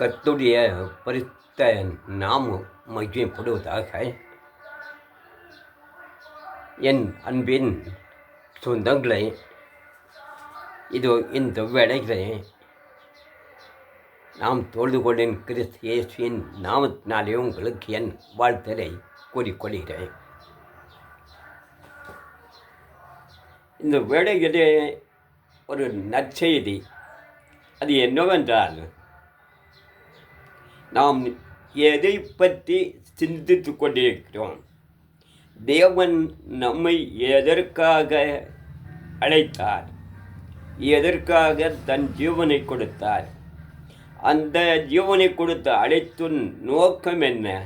கத்துடைய பரித்த நாமம் மகிமைப்படுவதாக என் அன்பின் சொந்தங்களை இதோ இந்த வேலைகளை நாம் தொழுது கொண்டின் கிறிஸ்து இயேசுவின் நாமத்தினாலே உங்களுக்கு என் வாழ்த்தலை கூறிக்கொள்கிறேன். இந்த வேலைகளே ஒரு நற்செய்தி. அது என்னவென்றால் நாம் எதை பற்றி சிந்தித்து கொண்டிருக்கிறோம்? தேவன் நம்மை எதற்காக அழைத்தார்? எதற்காக தன் ஜீவனை கொடுத்தார்? அந்த ஜீவனை கொடுத்த அழைத்தும் நோக்கம் என்ன?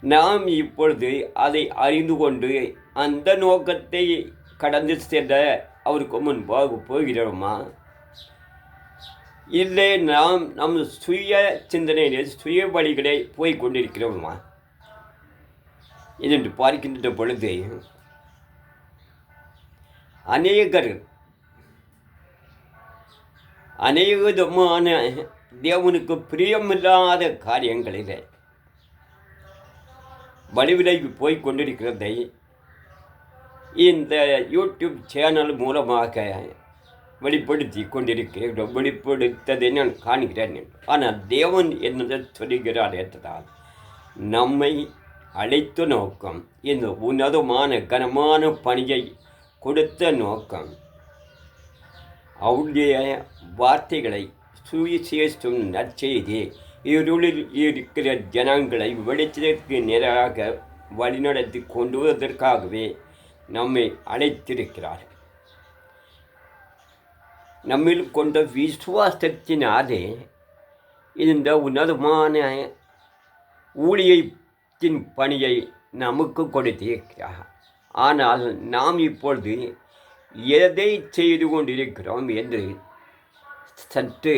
நாம் இப்பொழுது அதை அறிந்து கொண்டு அந்த நோக்கத்தை கடந்து செல்ல அவருக்கு முன்பாக போகிறோமா? இல்லை நாம் நம் சுய சிந்தனையிலே சுய வழிகளை போய் கொண்டிருக்கிறோமா? இதென்று பார்க்கின்ற பொழுது அநேகர் அநேகமான தேவனுக்கு பிரியமில்லாத காரியங்களில் வலுவிலைக்கு போய் கொண்டிருக்கிறதை இந்த யூடியூப் சேனல் மூலமாக வெளிப்படுத்தி கொண்டிருக்கிறேன் வெளிப்படுத்ததை நான் காண்கிறேன் ஆனால் தேவன் என்னதை சொல்லுகிறார் என்றால் நம்மை அழைத்த நோக்கம் இந்த உன்னதமான கனமான பணியை கொடுத்த நோக்கம் அவருடைய வார்த்தைகளை சுவிசேஷம் நற்செய்தி இருளில் இருக்கிற ஜனங்களை வெளிச்சத்திற்கு நேராக வழிநடத்தி கொண்டு வருவதற்காகவே நம்மை அழைத்திருக்கிறார். நம்மில் கொண்ட விசுவாசத்தினாலே இந்த உன்னதமான ஊழியத்தின் பணியை நமக்கு கொடுத்திருக்கிறார். ஆனால் நாம் இப்பொழுது எதை செய்து கொண்டிருக்கிறோம் என்று சற்று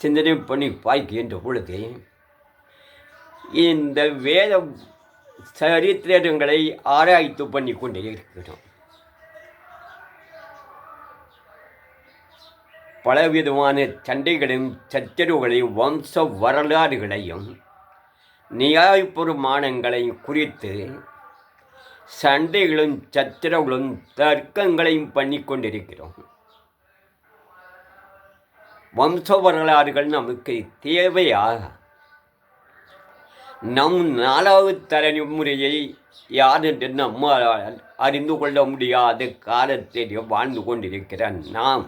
சிந்தனை பண்ணி பார்க்கின்ற பொழுது இந்த வேத சரித்திரங்களை ஆராய்த்து பண்ணி கொண்டே பலவிதமான சண்டைகளையும் சச்சரவுகளையும் வம்ச வரலாறுகளையும் நியாயபுரமானங்களையும் குறித்து சண்டைகளும் சச்சரவுகளும் தர்க்கங்களையும் பண்ணி கொண்டிருக்கிறோம். வம்ச வரலாறுகள் நமக்கு தேவையா நம் நாலாவது தலைமுறையை யார் என்று நம்ம அறிந்து கொள்ள முடியாத காலத்தில் வாழ்ந்து கொண்டிருக்கிற நாம்.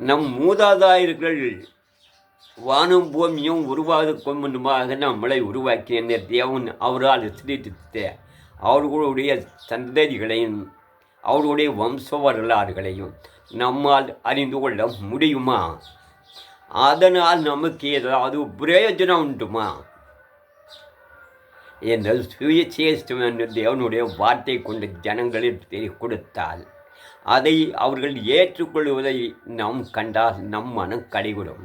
நம் மூதாதாயர்கள் வானும் பூமியும் உருவாக முன்பாக நம்மளை உருவாக்கிய தேவன் அவரால் சிரித்த அவர்களுடைய சந்ததிகளையும் அவர்களுடைய வம்ச வரலாறுகளையும் நம்மால் அறிந்து கொள்ள முடியுமா? அதனால் நமக்கு ஏதாவது பிரயோஜனம் உண்டுமா? என்ற சுயசேஷ்டம் என்று தேவனுடைய வார்த்தை கொண்டு ஜனங்களில் கொடுத்தால் அதை அவர்கள் ஏற்றுக்கொள்வதை நாம் கண்டால் நம் மனம் கடைவிடும்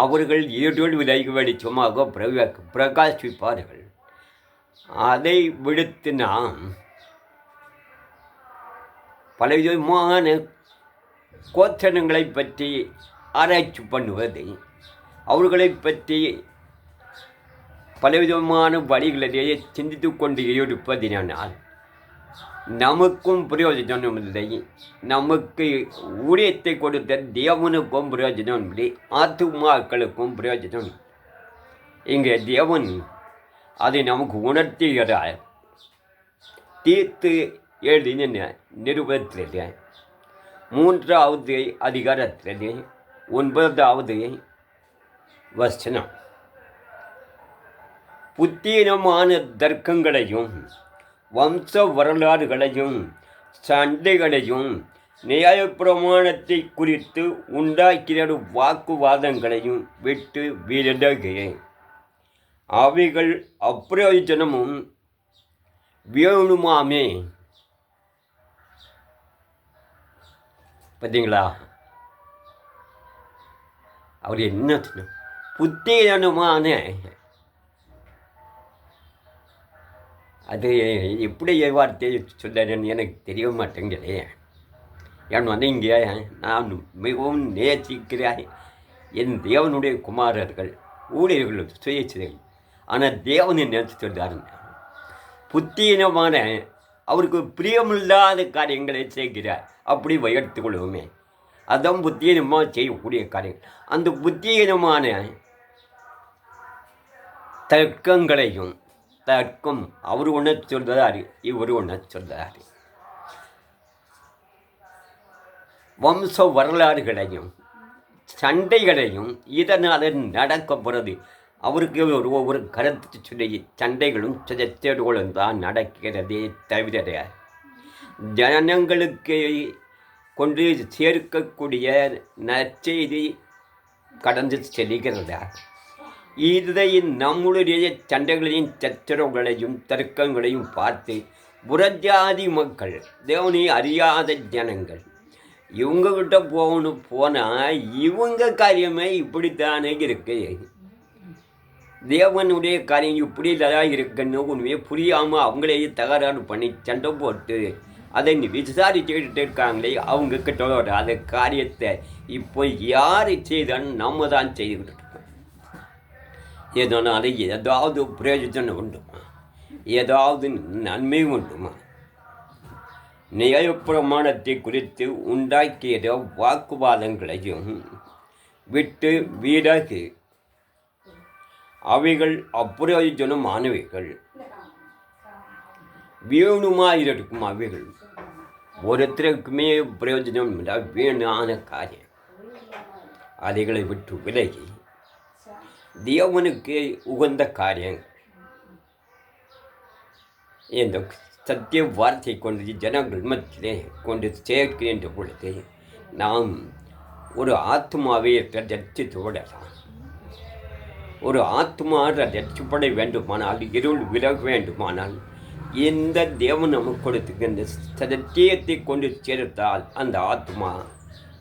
அவர்கள் இருள் விலகி வெளிச்சமாக பிரகாசிப்பார்கள். அதை விடுத்து நாம் பலவிதமான கோத்தனங்களை பற்றி ஆராய்ச்சி பண்ணுவது அவர்களை பற்றி பலவிதமான வழிகளிலேயே சிந்தித்து கொண்டு இருப்பதினால் நமக்கும் பிரயோஜனம் இல்லை. நமக்கு ஊழியத்தை கொடுத்த தேவனுக்கும் பிரயோஜனம் இல்லை. ஆத்துமாக்களுக்கும் பிரயோஜனம் இங்கே தேவன் அதை நமக்கு உணர்த்துகிறார். தீர்த்து எழுதின நிருபத்தில் மூன்றாவது அதிகாரத்தில் ஒன்பதாவது வசனம். புத்தீனமான தர்க்கங்களையும் வம்ச வரலாறுகளையும் சண்டைகளையும் நியாயப்பிரமாணத்தை குறித்து உண்டாக்கிற வாக்குவாதங்களையும் விட்டு விலகுகிறேன் அவைகள் அப்பிரயோஜனமும் வேணுமாமே. பார்த்தீங்களா அவர் என்ன சொன்ன புத்தீனமான அது எப்படி வார்த்தை சொல்லுறேன்னு எனக்கு தெரிய மாட்டேங்குதே. என் வந்து இங்கே நான் மிகவும் நேசிக்கிறேன். என் தேவனுடைய குமாரர்கள் ஊழியர்கள் சுயேச்சைகள் ஆனால் தேவனை நேசித்து சொல்றாருங்க புத்தீனமான அவருக்கு பிரியமில்லாத காரியங்களை செய்கிறார். அப்படி வயர்த்து கொள்வோமே. அதான் புத்தீனமாக செய்யக்கூடிய காரியம். அந்த புத்தீனமான தர்க்கங்களையும் தற்கும். அவர் ஒன்று சொல்கிறாரு இவர் ஒன்று சொல்கிறாரு வம்ச வரலாறுகளையும் சண்டைகளையும் இதனால் நடக்க போகிறது அவருக்கு ஒரு ஒவ்வொரு கருத்து சொல்லி சண்டைகளும் சிதைச்சேடுகளும் தான் நடக்கிறதே தவிர ஜனங்களுக்கு கொண்டு சேர்க்கக்கூடிய நற்செய்தி கடந்து செல்கிறதா. இதை நம்முடைய சண்டைகளையும் சச்சரவுகளையும் தர்க்கங்களையும் பார்த்து புறஜாதி மக்கள் தேவனை அறியாத ஜனங்கள். இவங்கக்கிட்ட போகணும் போனால் இவங்க காரியமே இப்படித்தானே இருக்கு. தேவனுடைய காரியம் இப்படி தான் இருக்குன்னு உண்மையே புரியாமல் அவங்களையே தகராறு பண்ணி சண்டை போட்டு அதை விசாரிச்சுக்கிட்டு இருக்காங்களே அவங்க கிட்ட அந்த காரியத்தை இப்போ யார் செய்தாலும் நம்ம தான் செய்துக்கிட்டு இருக்கோம் இதனால் ஏதாவது பிரயோஜனம் உண்டுமா ஏதாவது நன்மை உண்டுமா நியாயப்பிரமாணத்தை குறித்து உண்டாக்கிய வாக்குவாதங்களையும் விட்டு வீடாகி அவைகள் அப்பிரயோஜனமானவைகள். வேணுமாயிருக்கும் அவைகள். ஒருத்தருக்குமே பிரயோஜனம் இல்லை வேணான காரியம். அதைகளை விட்டு விலகி தேவனுக்கு உகந்த காரியம். இந்த சத்திய வார்த்தை கொண்டு ஜனங்கள் மத்தியிலே கொண்டு சேர்க்கின்ற பொழுது நாம் ஒரு ஆத்மாவை ரட்சித்து விடலாம். ஒரு ஆத்மா ரட்சிப்பட வேண்டுமானால் இருள் விலக வேண்டுமானால் எந்த தேவன் நமக்கு கொடுத்துக்கின்ற சத்தியத்தை கொண்டு சேர்த்தால் அந்த ஆத்மா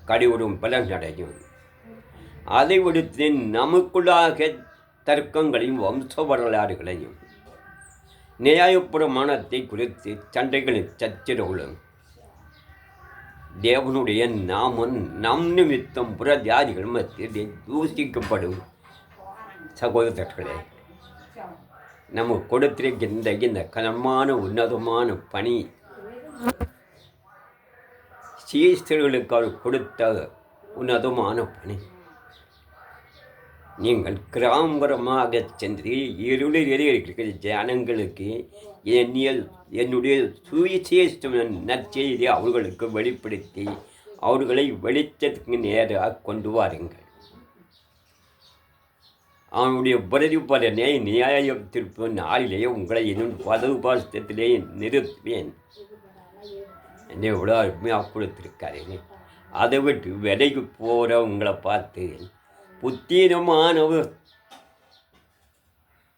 கடிவுறும் பலன் அடையும். அதை விடுத்து நமக்குள்ளாக தர்க்கங்களையும் வம்ச வரலாறுகளையும் நியாயப்பிரமாணத்தை குறித்து சண்டைகளின் சச்சரவுகளும் தேவனுடைய நாமம் நம் நிமித்தம் புற ஜாதிகள் மத்தியில் தூசிக்கப்படும் சகோதரர்களே நம்ம கொடுத்திருக்கின்ற இந்த கனமான உன்னதமான பணி சீஸ்தர்களுக்கு அவர் கொடுத்த உன்னதமான பணி. நீங்கள் கிராமரமாக சென்று இருளில் இருக்கிற ஜனங்களுக்கு என்னிய என்னுடைய சுயசேஷ்டம் நற்செய்தி அவர்களுக்கு வெளிப்படுத்தி அவர்களை வெளிச்சத்துக்கு நேராக கொண்டு வாருங்கள். அவனுடைய பிரதிபலனை பலனை நியாயத்திற்கு நாளிலேயே உங்களை இன்னும் பதவு பாசத்திலே நிறுத்துவேன். என்னை எவ்வளோ அருமையாக கொடுத்துருக்காரு. அதை விட்டு விலைக்கு போகிற உங்களை பார்த்து புத்தீனமானவர்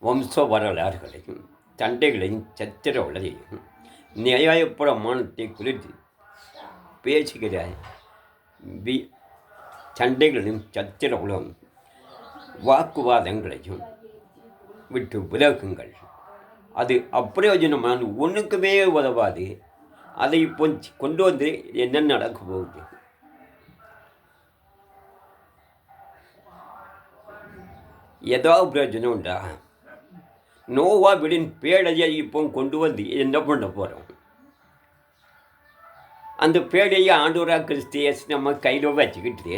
வம்ச வரலாறுகளையும் சண்டைகளையும் சத்திர சத்திரவளையும் நியாயப்பிரமாணத்தை குறித்து பேசுகிற வி சண்டைகளையும் சத்திரவளும் வாக்குவாதங்களையும் விட்டு விலகுங்கள். அது அப்பிரயோஜனமான ஒன்றுக்குமே உதவாது. அதை இப்போ கொண்டு வந்து என்ன நடக்க போகுது? ஏதாவது பிரயோஜனம் உண்டா? நோவா விடின் பேடையை இப்போ கொண்டு வந்து என்ன பண்ண போகிறோம் அந்த பேடையை ஆண்டூரா கிறிஸ்தியஸ் நம்ம கையில் வச்சுக்கிட்டு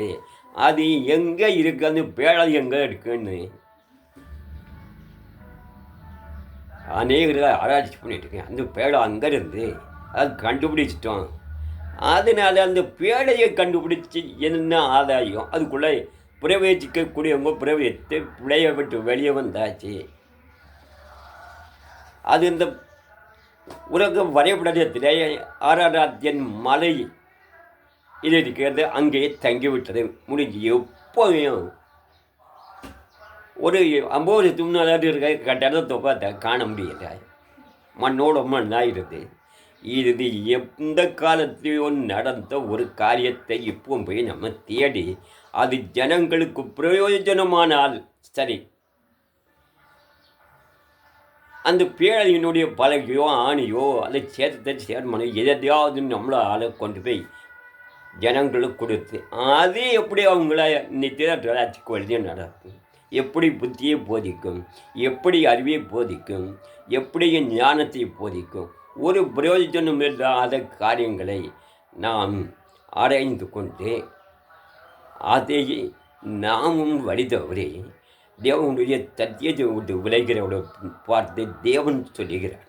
அது எங்கே இருக்குது அந்த பேழை எங்கே இருக்குன்னு அநேகர்கள் ஆராய்ச்சி பண்ணிட்டுருக்கேன் அந்த பேழை அங்கேருந்து அது கண்டுபிடிச்சிட்டோம். அதனால் அந்த பேழையை கண்டுபிடிச்சி என்ன ஆதாயம்? அதுக்குள்ளே பிரவேசிக்கக்கூடியவங்க பிரவேசித்து பிழைய விட்டு வெளியே வந்தாச்சு. அது இந்த உலக வரைபடத்திலே ஆராராத்தியன் மலை இது இருக்கிறது. அங்கேயே தங்கிவிட்டது. முடிஞ்சு எப்போயும் ஒரு ஐம்பது தும்னாலும் இருக்க கட்டடத்தை பார்த்தா காண முடியல. மண்ணோட மண்ணாயிருது ஆயிடுது இது எந்த காலத்திலையும் நடந்த ஒரு காரியத்தை இப்போ போய் நம்ம தேடி அது ஜனங்களுக்கு பிரயோஜனமானால் சரி. அந்த பேழையினுடைய பலகையோ ஆணியோ அதை சேர்த்தத்தை சேர்மனோ எதையாவது நம்மளால் கொண்டு போய் ஜனங்களுக்கு கொடுத்து அது எப்படி அவங்கள நித்தியராட்சிக்கு வழியே நடக்கும்? எப்படி புத்தியை போதிக்கும்? எப்படி அறிவை போதிக்கும்? எப்படி ஞானத்தை போதிக்கும்? ஒரு பிரயோஜனம் இல்லாத காரியங்களை நாம் ஆராய்ந்து கொண்டு அதை நாமும் வழிதவறி தேவனுடைய தத்தியத்தை விட்டு விளைகிறவரை பார்த்து தேவன் சொல்லுகிறார்.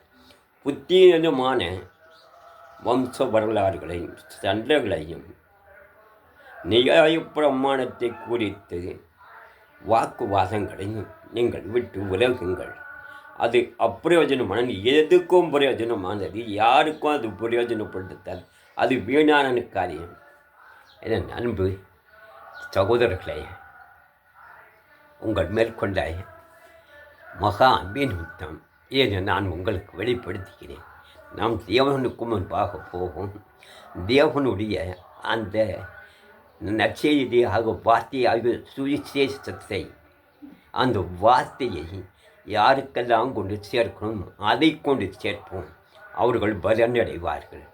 புத்தீனமான வம்ச வரலாறுகளையும் சண்டைகளையும் நியாய பிரமாணத்தை குறித்து வாக்குவாதங்களையும் நீங்கள் விட்டு விலகுங்கள். அது அப்பிரயோஜனமான எதுக்கும் பிரயோஜனமானது. யாருக்கும் அது பிரயோஜனப்படுத்தாது. அது வீணான காரியம். என அன்பு சகோதரர்களே உங்கள் மேற்கொண்ட மகா அன்பின் யுத்தம் இதை நான் உங்களுக்கு வெளிப்படுத்துகிறேன். நாம் தேவனுக்கு முன்பாக போகும் தேவனுடைய அந்த நற்செய்தியாக வார்த்தையாக சுவிசேஷத்தை அந்த வார்த்தையை யாருக்கெல்லாம் கொண்டு சேர்க்கணும் அதை கொண்டு சேர்ப்போம். அவர்கள் பலனடைவார்கள்.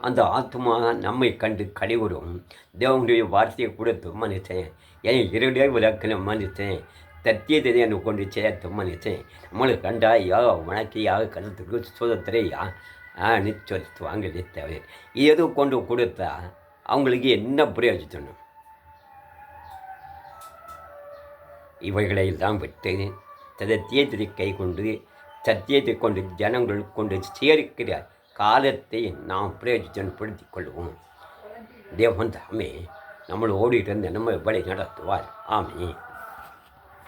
அந்த ஆத்மா நம்மை கண்டு கழிவுறும். தேவனுடைய வார்த்தையை கொடுத்து மனுஷன் என் இருடே விளக்கின மனுஷன் தத்தியத்தை எனக்கு கொண்டு சேர்த்து மனுஷன் நம்மளுக்கு கண்டா யா உனக்கு யாக கருத்துக்கு சுதத்திரையா ஆன்னு சொல்லி வாங்கலே தேவை ஏதோ கொண்டு கொடுத்தா அவங்களுக்கு என்ன பிரயோஜனம்? இவைகளை எல்லாம் விட்டு சத்தியத்தை கை கொண்டு சத்தியத்தை கொண்டு ஜனங்கள் கொண்டு சேர்க்கிறார். காலத்தை நாம் பிரயோஜனப்படுத்தி கொள்வோம் தேவன் தாமே நம்மளோடு இருந்து நம்ம வழி நடத்துவார் ஆமே